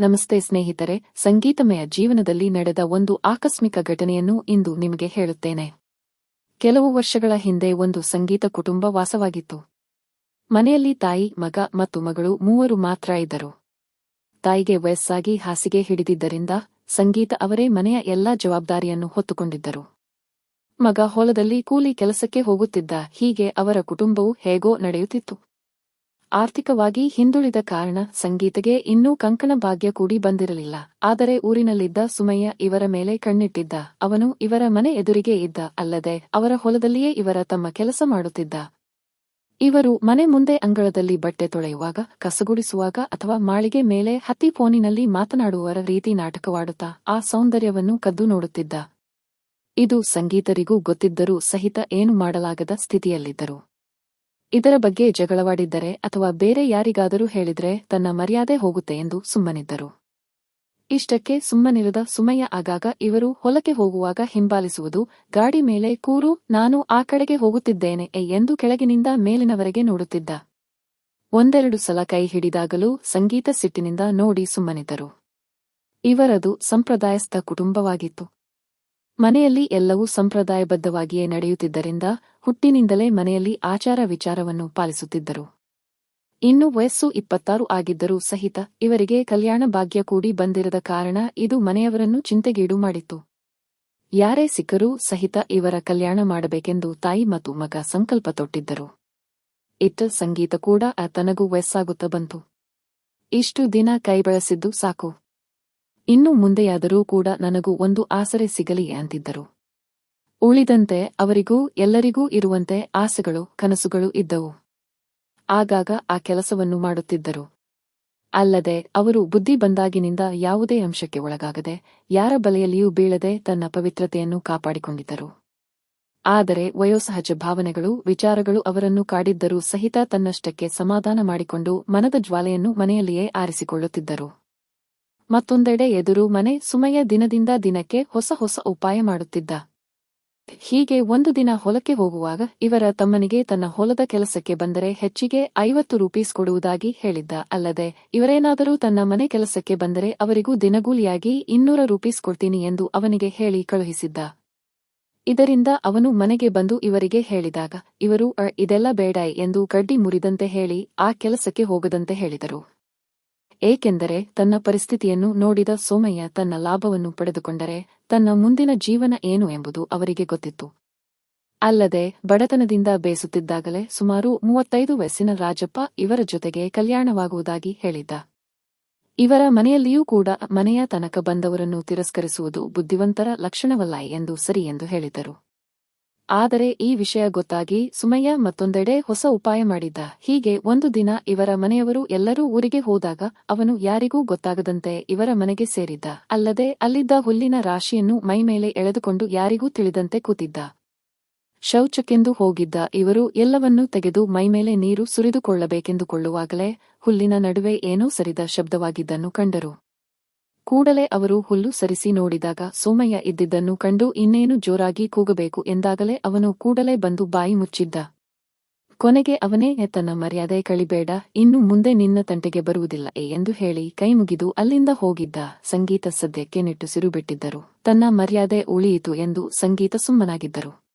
ನಮಸ್ತೆ ಸ್ನೇಹಿತರೆ, ಸಂಗೀತಮಯ ಜೀವನದಲ್ಲಿ ನಡೆದ ಒಂದು ಆಕಸ್ಮಿಕ ಘಟನೆಯನ್ನು ಇಂದು ನಿಮಗೆ ಹೇಳುತ್ತೇನೆ. ಕೆಲವು ವರ್ಷಗಳ ಹಿಂದೆ ಒಂದು ಸಂಗೀತ ಕುಟುಂಬ ವಾಸವಾಗಿತ್ತು. ಮನೆಯಲ್ಲಿ ತಾಯಿ, ಮಗ ಮತ್ತು ಮಗಳು ಮೂವರು ಮಾತ್ರ ಇದ್ದರು. ತಾಯಿಗೆ ವಯಸ್ಸಾಗಿ ಹಾಸಿಗೆ ಹಿಡಿದಿದ್ದರಿಂದ ಸಂಗೀತ ಅವರೇ ಮನೆಯ ಎಲ್ಲಾ ಜವಾಬ್ದಾರಿಯನ್ನು ಹೊತ್ತುಕೊಂಡಿದ್ದರು. ಮಗ ಹೊಲದಲ್ಲಿ ಕೂಲಿ ಕೆಲಸಕ್ಕೆ ಹೋಗುತ್ತಿದ್ದ ಹೀಗೆ ಅವರ ಕುಟುಂಬವು ಹೇಗೋ ನಡೆಯುತ್ತಿತ್ತು. ಆರ್ಥಿಕವಾಗಿ ಹಿಂದುಳಿದ ಕಾರಣ ಸಂಗೀತಗೆ ಇನ್ನೂ ಕಂಕಣ ಭಾಗ್ಯ ಕೂಡಿ ಬಂದಿರಲಿಲ್ಲ. ಆದರೆ ಊರಿನಲ್ಲಿದ್ದ ಸುಮಯ್ಯ ಇವರ ಮೇಲೆ ಕಣ್ಣಿಟ್ಟಿದ್ದ. ಅವನು ಇವರ ಮನೆ ಎದುರಿಗೆ ಇದ್ದ. ಅಲ್ಲದೆ ಅವರ ಹೊಲದಲ್ಲಿಯೇ ಇವರ ತಮ್ಮ ಕೆಲಸ ಮಾಡುತ್ತಿದ್ದ. ಇವರು ಮನೆ ಮುಂದೆ ಅಂಗಳದಲ್ಲಿ ಬಟ್ಟೆ ತೊಳೆಯುವಾಗ, ಕಸಗುಡಿಸುವಾಗ ಅಥವಾ ಮಾಳಿಗೆ ಮೇಲೆ ಹತ್ತಿ ಫೋನಿನಲ್ಲಿ ಮಾತನಾಡುವವರ ರೀತಿ ನಾಟಕವಾಡುತ್ತಾ ಆ ಸೌಂದರ್ಯವನ್ನು ಕದ್ದು ನೋಡುತ್ತಿದ್ದ. ಇದು ಸಂಗೀತರಿಗೂ ಗೊತ್ತಿದ್ದರೂ ಸಹಿತ ಏನು ಮಾಡಲಾಗದ ಸ್ಥಿತಿಯಲ್ಲಿದ್ದರು. ಇದರ ಬಗ್ಗೆ ಜಗಳವಾಡಿದ್ದರೆ ಅಥವಾ ಬೇರೆ ಯಾರಿಗಾದರೂ ಹೇಳಿದ್ರೆ ತನ್ನ ಮರ್ಯಾದೆ ಹೋಗುತ್ತೆ ಎಂದು ಸುಮ್ಮನಿದ್ದರು. ಇಷ್ಟಕ್ಕೆ ಸುಮ್ಮನಿರದ ಸುಮಯ್ಯ ಆಗಾಗ ಇವರು ಹೊಲಕ್ಕೆ ಹೋಗುವಾಗ ಹಿಂಬಾಲಿಸುವುದು, ಗಾಡಿ ಮೇಲೆ ಕೂರು, ನಾನು ಆ ಕಡೆಗೆ ಹೋಗುತ್ತಿದ್ದೇನೆ ಎಂದು ಕೆಳಗಿನಿಂದ ಮೇಲಿನವರೆಗೆ ನೋಡುತ್ತಿದ್ದ. ಒಂದೆರಡು ಸಲ ಕೈ ಹಿಡಿದಾಗಲೂ ಸಂಗೀತ ಸಿಟ್ಟಿನಿಂದ ನೋಡಿ ಸುಮ್ಮನಿದ್ದರು. ಇವರದು ಸಂಪ್ರದಾಯಸ್ಥ ಕುಟುಂಬವಾಗಿತ್ತು. ಮನೆಯಲ್ಲಿ ಎಲ್ಲವೂ ಸಂಪ್ರದಾಯಬದ್ಧವಾಗಿಯೇ ನಡೆಯುತ್ತಿದ್ದರಿಂದ ಹುಟ್ಟಿನಿಂದಲೇ ಮನೆಯಲ್ಲಿ ಆಚಾರ ವಿಚಾರವನ್ನು ಪಾಲಿಸುತ್ತಿದ್ದರು. ಇನ್ನು ವಯಸ್ಸು ಇಪ್ಪತ್ತಾರು ಆಗಿದ್ದರೂ ಸಹಿತ ಇವರಿಗೆ ಕಲ್ಯಾಣ ಭಾಗ್ಯ ಕೂಡಿ ಬಂದಿರದ ಕಾರಣ ಇದು ಮನೆಯವರನ್ನು ಚಿಂತೆಗೀಡು ಮಾಡಿತ್ತು. ಯಾರೇ ಸಿಕ್ಕರೂ ಸಹಿತ ಇವರ ಕಲ್ಯಾಣ ಮಾಡಬೇಕೆಂದು ತಾಯಿ ಮತ್ತು ಮಗ ಸಂಕಲ್ಪ ತೊಟ್ಟಿದ್ದರು. ಇಟ್ಟ ಸಂಗೀತ ಕೂಡ ಆತನಗೂ ತನಗೂ ವಯಸ್ಸಾಗುತ್ತಾ ಬಂತು. ಇಷ್ಟು ದಿನ ಕೈ ಬಳಸಿದ್ದು ಸಾಕು. ಇನ್ನು ಮುಂದೆಯಾದರೂ ಕೂಡ ನನಗೂ ಒಂದು ಆಸರೆ ಸಿಗಲಿ ಅಂತಿದ್ದರು. ಉಳಿದಂತೆ ಅವರಿಗೂ ಎಲ್ಲರಿಗೂ ಇರುವಂತೆ ಆಸೆಗಳು, ಕನಸುಗಳು ಇದ್ದವು. ಆಗಾಗ ಆ ಕೆಲಸವನ್ನು ಮಾಡುತ್ತಿದ್ದರು. ಅಲ್ಲದೆ ಅವರು ಬುದ್ಧಿ ಬಂದಾಗಿನಿಂದ ಯಾವುದೇ ಅಂಶಕ್ಕೆ ಒಳಗಾಗದೆ, ಯಾರ ಬಲೆಯಲ್ಲಿಯೂ ಬೀಳದೆ ತನ್ನ ಪವಿತ್ರತೆಯನ್ನು ಕಾಪಾಡಿಕೊಂಡಿದ್ದರು. ಆದರೆ ವಯೋಸಹಜ ಭಾವನೆಗಳು, ವಿಚಾರಗಳು ಅವರನ್ನು ಕಾಡಿದ್ದರೂ ಸಹಿತ ತನ್ನಷ್ಟಕ್ಕೆ ಸಮಾಧಾನ ಮಾಡಿಕೊಂಡು ಮನದ ಜ್ವಾಲೆಯನ್ನು ಮನೆಯಲ್ಲಿಯೇ ಆರಿಸಿಕೊಳ್ಳುತ್ತಿದ್ದರು. ಮತ್ತೊಂದೆಡೆ ಎದುರು ಮನೆ ಸುಮಯ್ಯ ದಿನದಿಂದ ದಿನಕ್ಕೆ ಹೊಸ ಹೊಸ ಉಪಾಯ ಮಾಡುತ್ತಿದ್ದ. ಹೀಗೆ ಒಂದು ದಿನ ಹೊಲಕ್ಕೆ ಹೋಗುವಾಗ ಇವರ ತಮ್ಮನಿಗೆ ತನ್ನ ಹೊಲದ ಕೆಲಸಕ್ಕೆ ಬಂದರೆ ಹೆಚ್ಚಿಗೆ ಐವತ್ತು ರೂಪೀಸ್ ಕೊಡುವುದಾಗಿ ಹೇಳಿದ್ದ. ಅಲ್ಲದೆ ಇವರೇನಾದರೂ ತನ್ನ ಮನೆ ಕೆಲಸಕ್ಕೆ ಬಂದರೆ ಅವರಿಗೂ ದಿನಗೂಲಿಯಾಗಿ ಇನ್ನೂರ ರೂಪೀಸ್ ಕೊಡ್ತೀನಿ ಎಂದು ಅವನಿಗೆ ಹೇಳಿ ಕಳುಹಿಸಿದ್ದ. ಇದರಿಂದ ಅವನು ಮನೆಗೆ ಬಂದು ಇವರಿಗೆ ಹೇಳಿದಾಗ, ಇವರು ಇದೆಲ್ಲ ಬೇಡ ಎಂದು ಕಡ್ಡಿ ಮುರಿದಂತೆ ಹೇಳಿ ಆ ಕೆಲಸಕ್ಕೆ ಹೋಗದಂತೆ ಹೇಳಿದರು. ಏಕೆಂದರೆ ತನ್ನ ಪರಿಸ್ಥಿತಿಯನ್ನು ನೋಡಿದ ಸೋಮಯ್ಯ ತನ್ನ ಲಾಭವನ್ನು ಪಡೆದುಕೊಂಡರೆ ತನ್ನ ಮುಂದಿನ ಜೀವನ ಏನು ಎಂಬುದು ಅವರಿಗೆ ಗೊತ್ತಿತ್ತು. ಅಲ್ಲದೆ, ಬಡತನದಿಂದ ಬೇಸುತ್ತಿದ್ದಾಗಲೇ ಸುಮಾರು ಮೂವತ್ತೈದು ವಯಸ್ಸಿನ ರಾಜಪ್ಪ ಇವರ ಜೊತೆಗೆ ಕಲ್ಯಾಣವಾಗುವುದಾಗಿ ಹೇಳಿದ್ದ. ಇವರ ಮನೆಯಲ್ಲಿಯೂ ಕೂಡ ಮನೆಯ ತನಕ ಬಂದವರನ್ನು ತಿರಸ್ಕರಿಸುವುದು ಬುದ್ಧಿವಂತರ ಲಕ್ಷಣವಲ್ಲ ಎಂದು ಸರಿ ಎಂದು ಹೇಳಿದರು ಆದರೆ ಈ ವಿಷಯ ಗೊತ್ತಾಗಿ ಸುಮಯ್ಯ ಮತ್ತೊಂದೆಡೆ ಹೊಸ ಉಪಾಯ ಮಾಡಿದ್ದ. ಹೀಗೆ ಒಂದು ದಿನ ಇವರ ಮನೆಯವರು ಎಲ್ಲರೂ ಊರಿಗೆ ಹೋದಾಗ ಅವನು ಯಾರಿಗೂ ಗೊತ್ತಾಗದಂತೆ ಇವರ ಮನೆಗೆ ಸೇರಿದ್ದ. ಅಲ್ಲದೆ ಅಲ್ಲಿದ್ದ ಹುಲ್ಲಿನ ರಾಶಿಯನ್ನು ಮೈಮೇಲೆ ಎಳೆದುಕೊಂಡು ಯಾರಿಗೂ ತಿಳಿದಂತೆ ಕೂತಿದ್ದ. ಶೌಚಕ್ಕೆಂದು ಹೋಗಿದ್ದ ಇವರು ಎಲ್ಲವನ್ನೂ ತೆಗೆದು ಮೈಮೇಲೆ ನೀರು ಸುರಿದುಕೊಳ್ಳಬೇಕೆಂದುಕೊಳ್ಳುವಾಗಲೇ ಹುಲ್ಲಿನ ನಡುವೆ ಏನೋ ಸರಿದ ಶಬ್ದವಾಗಿದ್ದನ್ನು ಕಂಡರು. ಕೂಡಲೇ ಅವರು ಹುಲ್ಲು ಸರಿಸಿ ನೋಡಿದಾಗ ಸೋಮಯ್ಯ ಇದ್ದಿದ್ದನ್ನು ಕಂಡು ಇನ್ನೇನು ಜೋರಾಗಿ ಕೂಗಬೇಕು ಎಂದಾಗಲೇ ಅವನು ಕೂಡಲೇ ಬಂದು ಬಾಯಿ ಮುಚ್ಚಿದ್ದ. ಕೊನೆಗೆ ಅವನೇ ತನ್ನ ಮರ್ಯಾದೆ ಕಳಿಬೇಡ, ಇನ್ನು ಮುಂದೆ ನಿನ್ನ ತಂಟೆಗೆ ಬರುವುದಿಲ್ಲ ಎಂದು ಹೇಳಿ ಕೈಮುಗಿದು ಅಲ್ಲಿಂದ ಹೋಗಿದ್ದ. ಸಂಗೀತ ಸದ್ಯಕ್ಕೆ ನಿಟ್ಟುಸಿರು ಬಿಟ್ಟಿದ್ದರು. ತನ್ನ ಮರ್ಯಾದೆ ಉಳಿಯಿತು ಎಂದು ಸಂಗೀತ ಸುಮ್ಮನಾಗಿದ್ದರು.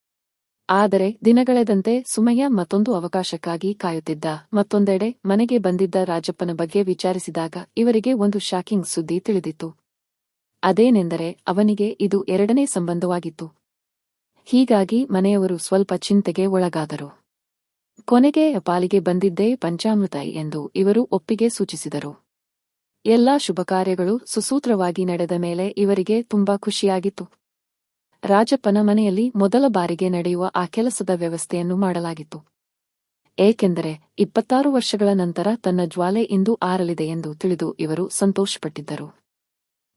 ಆದರೆ ದಿನಗಳೆದಂತೆ ಸುಮಯ್ಯ ಮತ್ತೊಂದು ಅವಕಾಶಕ್ಕಾಗಿ ಕಾಯುತ್ತಿದ್ದ. ಮತ್ತೊಂದೆಡೆ ಮನೆಗೆ ಬಂದಿದ್ದ ರಾಜಪ್ಪನ ಬಗ್ಗೆ ವಿಚಾರಿಸಿದಾಗ ಇವರಿಗೆ ಒಂದು ಶಾಕಿಂಗ್ ಸುದ್ದಿ ತಿಳಿದಿತ್ತು. ಅದೇನೆಂದರೆ ಅವನಿಗೆ ಇದು ಎರಡನೇ ಸಂಬಂಧವಾಗಿತ್ತು. ಹೀಗಾಗಿ ಮನೆಯವರು ಸ್ವಲ್ಪ ಚಿಂತೆಗೆ ಒಳಗಾದರು. ಕೊನೆಗೆ ಪಾಲಿಗೆ ಬಂದಿದ್ದೇ ಪಂಚಾಮೃತ ಎಂದು ಇವರು ಒಪ್ಪಿಗೆ ಸೂಚಿಸಿದರು. ಎಲ್ಲಾ ಶುಭ ಕಾರ್ಯಗಳು ಸುಸೂತ್ರವಾಗಿ ನಡೆದ ಮೇಲೆ ಇವರಿಗೆ ತುಂಬಾ ಖುಷಿಯಾಗಿತ್ತು. ರಾಜಪ್ಪನ ಮನೆಯಲ್ಲಿ ಮೊದಲ ಬಾರಿಗೆ ನಡೆಯುವ ಆ ಕೆಲಸದ ವ್ಯವಸ್ಥೆಯನ್ನು ಮಾಡಲಾಗಿತ್ತು. ಏಕೆಂದರೆ ಇಪ್ಪತ್ತಾರು ವರ್ಷಗಳ ನಂತರ ತನ್ನ ಜ್ವಾಲೆ ಇಂದು ಆರಲಿದೆ ಎಂದು ತಿಳಿದು ಇವರು ಸಂತೋಷಪಟ್ಟಿದ್ದರು.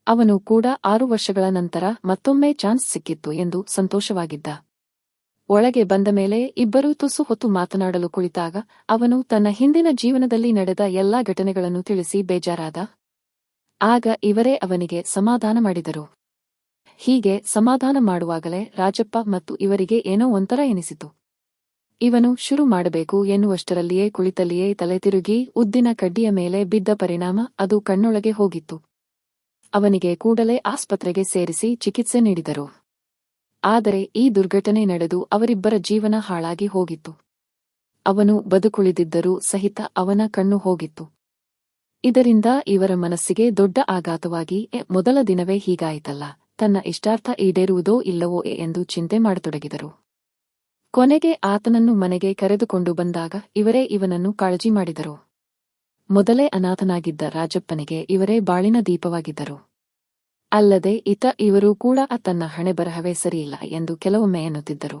ಅವನು ಕೂಡ ಆರು ವರ್ಷಗಳ ನಂತರ ಮತ್ತೊಮ್ಮೆ ಚಾನ್ಸ್ ಸಿಕ್ಕಿತ್ತು ಎಂದು ಸಂತೋಷವಾಗಿದ್ದ. ಒಳಗೆ ಬಂದ ಮೇಲೆ ಇಬ್ಬರೂ ತುಸು ಹೊತ್ತು ಮಾತನಾಡಲು ಕುಳಿತಾಗ ಅವನು ತನ್ನ ಹಿಂದಿನ ಜೀವನದಲ್ಲಿ ನಡೆದ ಎಲ್ಲಾ ಘಟನೆಗಳನ್ನು ತಿಳಿಸಿ ಬೇಜಾರಾದ. ಆಗ ಇವರೇ ಅವನಿಗೆ ಸಮಾಧಾನ ಮಾಡಿದರು. ಹೀಗೆ ಸಮಾಧಾನ ಮಾಡುವಾಗಲೇ ರಾಜಪ್ಪ ಮತ್ತು ಇವರಿಗೆ ಏನೋ ಒಂಥರ ಎನಿಸಿತು. ಇವನು ಶುರು ಮಾಡಬೇಕು ಎನ್ನುವಷ್ಟರಲ್ಲಿಯೇ ಕುಳಿತಲ್ಲಿಯೇ ತಲೆ ತಿರುಗಿ ಉದ್ದಿನ ಕಡ್ಡಿಯ ಮೇಲೆ ಬಿದ್ದ ಪರಿಣಾಮ ಅದು ಕಣ್ಣೊಳಗೆ ಹೋಗಿತ್ತು. ಅವನಿಗೆ ಕೂಡಲೇ ಆಸ್ಪತ್ರೆಗೆ ಸೇರಿಸಿ ಚಿಕಿತ್ಸೆ ನೀಡಿದರು. ಆದರೆ ಈ ದುರ್ಘಟನೆ ನಡೆದು ಅವರಿಬ್ಬರ ಜೀವನ ಹಾಳಾಗಿ ಹೋಗಿತ್ತು. ಅವನು ಬದುಕುಳಿದಿದ್ದರೂ ಸಹಿತ ಅವನ ಕಣ್ಣು ಹೋಗಿತ್ತು. ಇದರಿಂದ ಇವರ ಮನಸ್ಸಿಗೆ ದೊಡ್ಡ ಆಘಾತವಾಗಿ ಮೊದಲ ದಿನವೇ ಹೀಗಾಯಿತಲ್ಲ. ತನ್ನ ಇಷ್ಟಾರ್ಥ ಈಡೇರುವುದೋ ಇಲ್ಲವೋ ಎಂದು ಚಿಂತೆ ಮಾಡತೊಡಗಿದರು. ಕೊನೆಗೆ ಆತನನ್ನು ಮನೆಗೆ ಕರೆದುಕೊಂಡು ಬಂದಾಗ ಇವರೇ ಇವನನ್ನು ಕಾಳಜಿ ಮಾಡಿದರು. ಮೊದಲೇ ಅನಾಥನಾಗಿದ್ದ ರಾಜಪ್ಪನಿಗೆ ಇವರೇ ಬಾಳಿನ ದೀಪವಾಗಿದ್ದರು. ಅಲ್ಲದೆ ಇತ ಇವರು ಕೂಡ ತನ್ನ ಹಣೆಬರಹವೇ ಸರಿಯಿಲ್ಲ ಎಂದು ಕೆಲವೊಮ್ಮೆ ಎನ್ನುತ್ತಿದ್ದರು.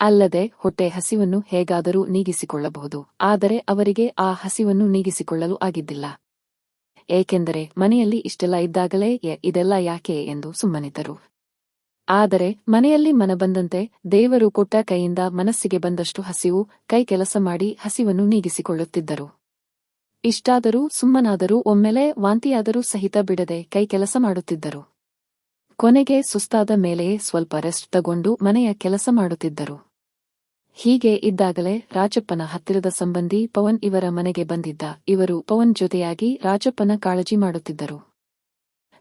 ಅಲ್ಲದೆ ಹೊಟ್ಟೆ ಹಸಿವನ್ನು ಹೇಗಾದರೂ ನೀಗಿಸಿಕೊಳ್ಳಬಹುದು, ಆದರೆ ಅವರಿಗೆ ಆ ಹಸಿವನ್ನು ನೀಗಿಸಿಕೊಳ್ಳಲು ಆಗಿದ್ದಿಲ್ಲ. ಏಕೆಂದರೆ ಮನೆಯಲ್ಲಿ ಇಷ್ಟೆಲ್ಲ ಇದ್ದಾಗಲೇ ಇದೆಲ್ಲ ಯಾಕೆ ಎಂದು ಸುಮ್ಮನಿದ್ದರು. ಆದರೆ ಮನೆಯಲ್ಲಿ ಮನ ಬಂದಂತೆ ದೇವರು ಕೊಟ್ಟ ಕೈಯಿಂದ ಮನಸ್ಸಿಗೆ ಬಂದಷ್ಟು ಹಸಿವು, ಕೈ ಕೆಲಸ ಮಾಡಿ ಹಸಿವನ್ನು ನೀಗಿಸಿಕೊಳ್ಳುತ್ತಿದ್ದರು. ಇಷ್ಟಾದರೂ ಸುಮ್ಮನಾದರೂ ಒಮ್ಮೆಲೆ ವಾಂತಿಯಾದರೂ ಸಹಿತ ಬಿಡದೆ ಕೈ ಕೆಲಸ ಮಾಡುತ್ತಿದ್ದರು. ಕೊನೆಗೆ ಸುಸ್ತಾದ ಮೇಲೆಯೇ ಸ್ವಲ್ಪ ರೆಸ್ಟ್ ತಗೊಂಡು ಮನೆಯ ಕೆಲಸ ಮಾಡುತ್ತಿದ್ದರು. ಹೀಗೆ ಇದ್ದಾಗಲೇ ರಾಜಪ್ಪನ ಹತ್ತಿರದ ಸಂಬಂಧಿ ಪವನ್ ಇವರ ಮನೆಗೆ ಬಂದಿದ್ದ ಇವರು ಪವನ್ ಜೊತೆಯಾಗಿ ರಾಜಪ್ಪನ ಕಾಳಜಿ ಮಾಡುತ್ತಿದ್ದರು.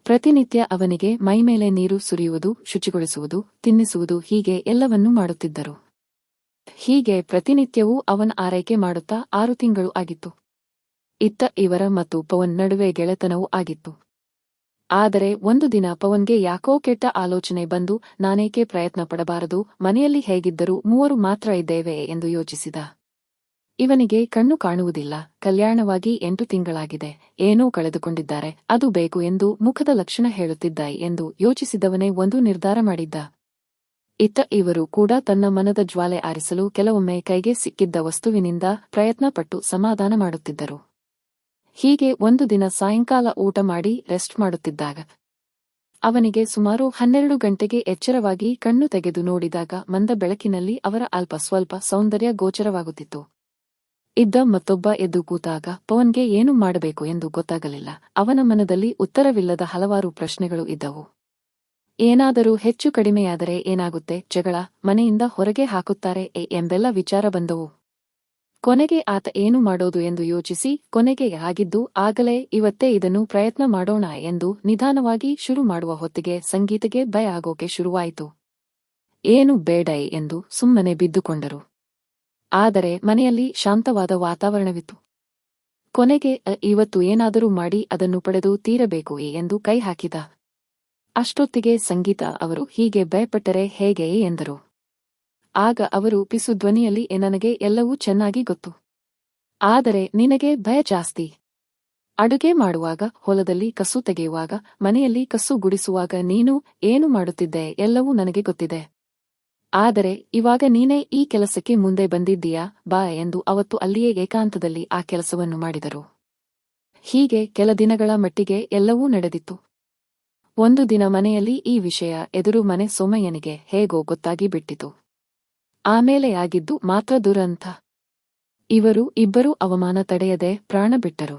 ಪ್ರತಿನಿತ್ಯ ಅವನಿಗೆ ಮೈಮೇಲೆ ನೀರು ಸುರಿಯುವುದು, ಶುಚಿಗೊಳಿಸುವುದು, ತಿನ್ನಿಸುವುದು ಹೀಗೆ ಎಲ್ಲವನ್ನೂ ಮಾಡುತ್ತಿದ್ದರು. ಹೀಗೆ ಪ್ರತಿನಿತ್ಯವೂ ಅವನ ಆರೈಕೆ ಮಾಡುತ್ತಾ ಆರು ತಿಂಗಳು ಆಗಿತ್ತು. ಇತ್ತ ಇವರ ಮತ್ತು ಪವನ್ ನಡುವೆ ಗೆಳೆತನವೂ ಆಗಿತ್ತು. ಆದರೆ ಒಂದು ದಿನ ಪವನ್ಗೆ ಯಾಕೋ ಕೆಟ್ಟ ಆಲೋಚನೆ ಬಂದು ನಾನೇಕೆ ಪ್ರಯತ್ನ ಪಡಬಾರದು, ಮನೆಯಲ್ಲಿ ಹೇಗಿದ್ದರೂ ಮೂವರು ಮಾತ್ರ ಇದ್ದೇವೆ ಎಂದು ಯೋಚಿಸಿದ. ಇವನಿಗೆ ಕಣ್ಣು ಕಾಣುವುದಿಲ್ಲ, ಕಲ್ಯಾಣವಾಗಿ ಎಂಟು ತಿಂಗಳಾಗಿದೆ, ಏನೋ ಕಳೆದುಕೊಂಡಿದ್ದಾರೆ, ಅದು ಬೇಕು ಎಂದು ಮುಖದ ಲಕ್ಷಣ ಹೇಳುತ್ತಿದ್ದ ಎಂದು ಯೋಚಿಸಿದವನೇ ಒಂದು ನಿರ್ಧಾರ ಮಾಡಿದ್ದ. ಇತ್ತ ಇವರು ಕೂಡ ತನ್ನ ಮನದ ಜ್ವಾಲೆ ಆರಿಸಲು ಕೆಲವೊಮ್ಮೆ ಕೈಗೆ ಸಿಕ್ಕಿದ್ದ ವಸ್ತುವಿನಿಂದ ಪ್ರಯತ್ನಪಟ್ಟು ಸಮಾಧಾನ ಮಾಡುತ್ತಿದ್ದರು. ಹೀಗೆ ಒಂದು ದಿನ ಸಾಯಂಕಾಲ ಊಟ ಮಾಡಿ ರೆಸ್ಟ್ ಮಾಡುತ್ತಿದ್ದಾಗ ಅವನಿಗೆ ಸುಮಾರು ಹನ್ನೆರಡು ಗಂಟೆಗೆ ಎಚ್ಚರವಾಗಿ ಕಣ್ಣು ತೆಗೆದು ನೋಡಿದಾಗ ಮಂದ ಬೆಳಕಿನಲ್ಲಿ ಅವರ ಅಲ್ಪ ಸ್ವಲ್ಪ ಸೌಂದರ್ಯ ಗೋಚರವಾಗುತ್ತಿತ್ತು. ಇದ್ದ ಮತ್ತೊಬ್ಬ ಎದ್ದು ಕೂತಾಗ, ಪವನ್ಗೆ ಏನು ಮಾಡಬೇಕು ಎಂದು ಗೊತ್ತಾಗಲಿಲ್ಲ. ಅವನ ಮನದಲ್ಲಿ ಉತ್ತರವಿಲ್ಲದ ಹಲವಾರು ಪ್ರಶ್ನೆಗಳು ಇದ್ದವು. ಏನಾದರೂ ಹೆಚ್ಚು ಕಡಿಮೆಯಾದರೆ ಏನಾಗುತ್ತೆ? ಜಗಳ, ಮನೆಯಿಂದ ಹೊರಗೆ ಹಾಕುತ್ತಾರೆ ಎಂಬೆಲ್ಲ ವಿಚಾರ ಬಂದವು. ಕೊನೆಗೆ ಆತ ಏನು ಮಾಡೋದು ಎಂದು ಯೋಚಿಸಿ, ಕೊನೆಗೆ ಆಗಿದ್ದು, ಆಗಲೇ ಇವತ್ತೇ ಇದನ್ನು ಪ್ರಯತ್ನ ಮಾಡೋಣ ಎಂದು ನಿಧಾನವಾಗಿ ಶುರು ಮಾಡುವ ಹೊತ್ತಿಗೆ ಸಂಗೀತಗೆ ಭಯ ಆಗೋಕೆ ಶುರುವಾಯಿತು. ಏನು ಬೇಡೈ ಎಂದು ಸುಮ್ಮನೆ ಬಿದ್ದುಕೊಂಡರು. ಆದರೆ ಮನೆಯಲ್ಲಿ ಶಾಂತವಾದ ವಾತಾವರಣವಿತ್ತು. ಕೊನೆಗೆ ಇವತ್ತು ಏನಾದರೂ ಮಾಡಿ ಅದನ್ನು ಪಡೆದು ತೀರಬೇಕು ಎಂದು ಕೈ ಹಾಕಿದ. ಅಷ್ಟೊತ್ತಿಗೆ ಸಂಗೀತ ಅವರು ಹೀಗೆ ಭಯಪಟ್ಟರೆ ಹೇಗೆ ಎಂದರು. ಆಗ ಅವರು ಪಿಸು ಧ್ವನಿಯಲ್ಲಿ "ಎ, ನನಗೆ ಎಲ್ಲವೂ ಚೆನ್ನಾಗಿ ಗೊತ್ತು. ಆದರೆ ನಿನಗೆ ಭಯ ಜಾಸ್ತಿ. ಅಡುಗೆ ಮಾಡುವಾಗ ಹೊಲದಲ್ಲಿ ಕಸು ತೆಗೆಯುವಾಗ ಮನೆಯಲ್ಲಿ ಕಸು ಗುಡಿಸುವಾಗ ನೀನು ಏನು ಮಾಡುತ್ತಿದ್ದೆ ಎಲ್ಲವೂ ನನಗೆ ಗೊತ್ತಿದೆ. ಆದರೆ ಇವಾಗ ನೀನೇ ಈ ಕೆಲಸಕ್ಕೆ ಮುಂದೆ ಬಂದಿದ್ದೀಯಾ ಬಾ ಎಂದು ಅವತ್ತು ಅಲ್ಲಿಯೇ ಏಕಾಂತದಲ್ಲಿ ಆ ಕೆಲಸವನ್ನು ಮಾಡಿದರು. ಹೀಗೆ ಕೆಲ ದಿನಗಳ ಮಟ್ಟಿಗೆ ಎಲ್ಲವೂ ನಡೆದಿತ್ತು. ಒಂದು ದಿನ ಮನೆಯಲ್ಲಿ ಈ ವಿಷಯ ಎದುರು ಮನೆ ಸೋಮಯ್ಯನಿಗೆ ಹೇಗೋ ಗೊತ್ತಾಗಿ ಬಿಟ್ಟಿತು. ಆಮೇಲೆ ಆಗಿದ್ದು ಮಾತ್ರ ದುರಂತ. ಇವರು ಇಬ್ಬರೂ ಅವಮಾನ ತಡೆಯದೆ ಪ್ರಾಣ ಬಿಟ್ಟರು.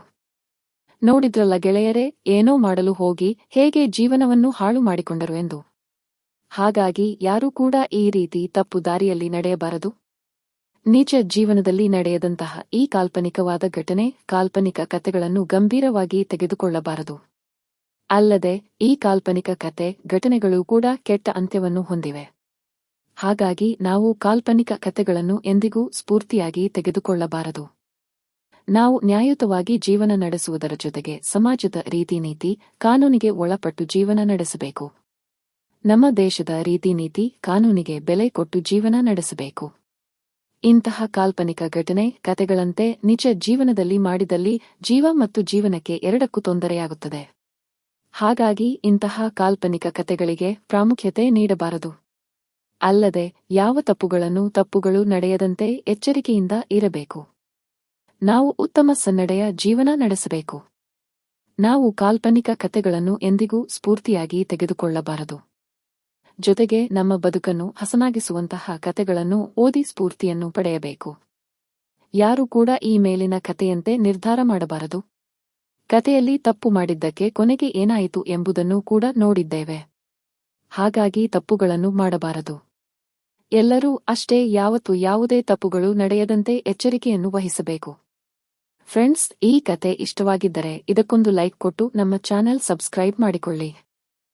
ನೋಡಿದ್ರಲ್ಲ ಗೆಳೆಯರೇ, ಏನೋ ಮಾಡಲು ಹೋಗಿ ಹೇಗೆ ಜೀವನವನ್ನು ಹಾಳು ಮಾಡಿಕೊಂಡರು ಎಂದು. ಹಾಗಾಗಿ ಯಾರೂ ಕೂಡ ಈ ರೀತಿ ತಪ್ಪು ದಾರಿಯಲ್ಲಿ ನಡೆಯಬಾರದು. ನಿಜ ಜೀವನದಲ್ಲಿ ನಡೆಯದಂತಹ ಈ ಕಾಲ್ಪನಿಕವಾದ ಘಟನೆ, ಕಾಲ್ಪನಿಕ ಕಥೆಗಳನ್ನು ಗಂಭೀರವಾಗಿ ತೆಗೆದುಕೊಳ್ಳಬಾರದು. ಅಲ್ಲದೆ ಈ ಕಾಲ್ಪನಿಕ ಕತೆ ಘಟನೆಗಳು ಕೂಡ ಕೆಟ್ಟ ಅಂತ್ಯವನ್ನು ಹೊಂದಿವೆ. ಹಾಗಾಗಿ ನಾವು ಕಾಲ್ಪನಿಕ ಕಥೆಗಳನ್ನು ಎಂದಿಗೂ ಸ್ಫೂರ್ತಿಯಾಗಿ ತೆಗೆದುಕೊಳ್ಳಬಾರದು. ನಾವು ನ್ಯಾಯಯುತವಾಗಿ ಜೀವನ ನಡೆಸುವುದರ ಜೊತೆಗೆ ಸಮಾಜದ ರೀತಿ ನೀತಿ ಕಾನೂನಿಗೆ ಒಳಪಟ್ಟು ಜೀವನ ನಡೆಸಬೇಕು. ನಮ್ಮ ದೇಶದ ರೀತಿ ನೀತಿ ಕಾನೂನಿಗೆ ಬೆಲೆ ಕೊಟ್ಟು ಜೀವನ ನಡೆಸಬೇಕು. ಇಂತಹ ಕಾಲ್ಪನಿಕ ಘಟನೆ ಕತೆಗಳಂತೆ ನಿಜ ಜೀವನದಲ್ಲಿ ಮಾಡಿದಲ್ಲಿ ಜೀವ ಮತ್ತು ಜೀವನಕ್ಕೆ ಎರಡಕ್ಕೂ ತೊಂದರೆಯಾಗುತ್ತದೆ. ಹಾಗಾಗಿ ಇಂತಹ ಕಾಲ್ಪನಿಕ ಕತೆಗಳಿಗೆ ಪ್ರಾಮುಖ್ಯತೆ ನೀಡಬಾರದು. ಅಲ್ಲದೆ ಯಾವ ತಪ್ಪುಗಳನ್ನು ತಪ್ಪುಗಳು ನಡೆಯದಂತೆ ಎಚ್ಚರಿಕೆಯಿಂದ ಇರಬೇಕು. ನಾವು ಉತ್ತಮ ಸನ್ನಡೆಯ ಜೀವನ ನಡೆಸಬೇಕು. ನಾವು ಕಾಲ್ಪನಿಕ ಕಥೆಗಳನ್ನು ಎಂದಿಗೂ ಸ್ಫೂರ್ತಿಯಾಗಿ ತೆಗೆದುಕೊಳ್ಳಬಾರದು. ಜೊತೆಗೆ ನಮ್ಮ ಬದುಕನ್ನು ಹಸನಾಗಿಸುವಂತಹ ಕಥೆಗಳನ್ನು ಓದಿ ಸ್ಫೂರ್ತಿಯನ್ನು ಪಡೆಯಬೇಕು. ಯಾರು ಕೂಡ ಈ ಮೇಲಿನ ಕಥೆಯಂತೆ ನಿರ್ಧಾರ ಮಾಡಬಾರದು. ಕಥೆಯಲ್ಲಿ ತಪ್ಪು ಮಾಡಿದ್ದಕ್ಕೆ ಕೊನೆಗೆ ಏನಾಯಿತು ಎಂಬುದನ್ನು ಕೂಡ ನೋಡಿದ್ದೇವೆ. ಹಾಗಾಗಿ ತಪ್ಪುಗಳನ್ನು ಮಾಡಬಾರದು. ಎಲ್ಲರೂ ಅಷ್ಟೇ ಯಾವತ್ತು ಯಾವುದೇ ತಪ್ಪುಗಳು ನಡೆಯದಂತೆ ಎಚ್ಚರಿಕೆಯನ್ನು ವಹಿಸಬೇಕು. ಫ್ರೆಂಡ್ಸ್ ಈ ಕತೆ ಇಷ್ಟವಾಗಿದ್ದರೆ ಇದಕ್ಕೊಂದು ಲೈಕ್ ಕೊಟ್ಟು ನಮ್ಮ ಚಾನೆಲ್ ಸಬ್ಸ್ಕ್ರೈಬ್ ಮಾಡಿಕೊಳ್ಳಿ.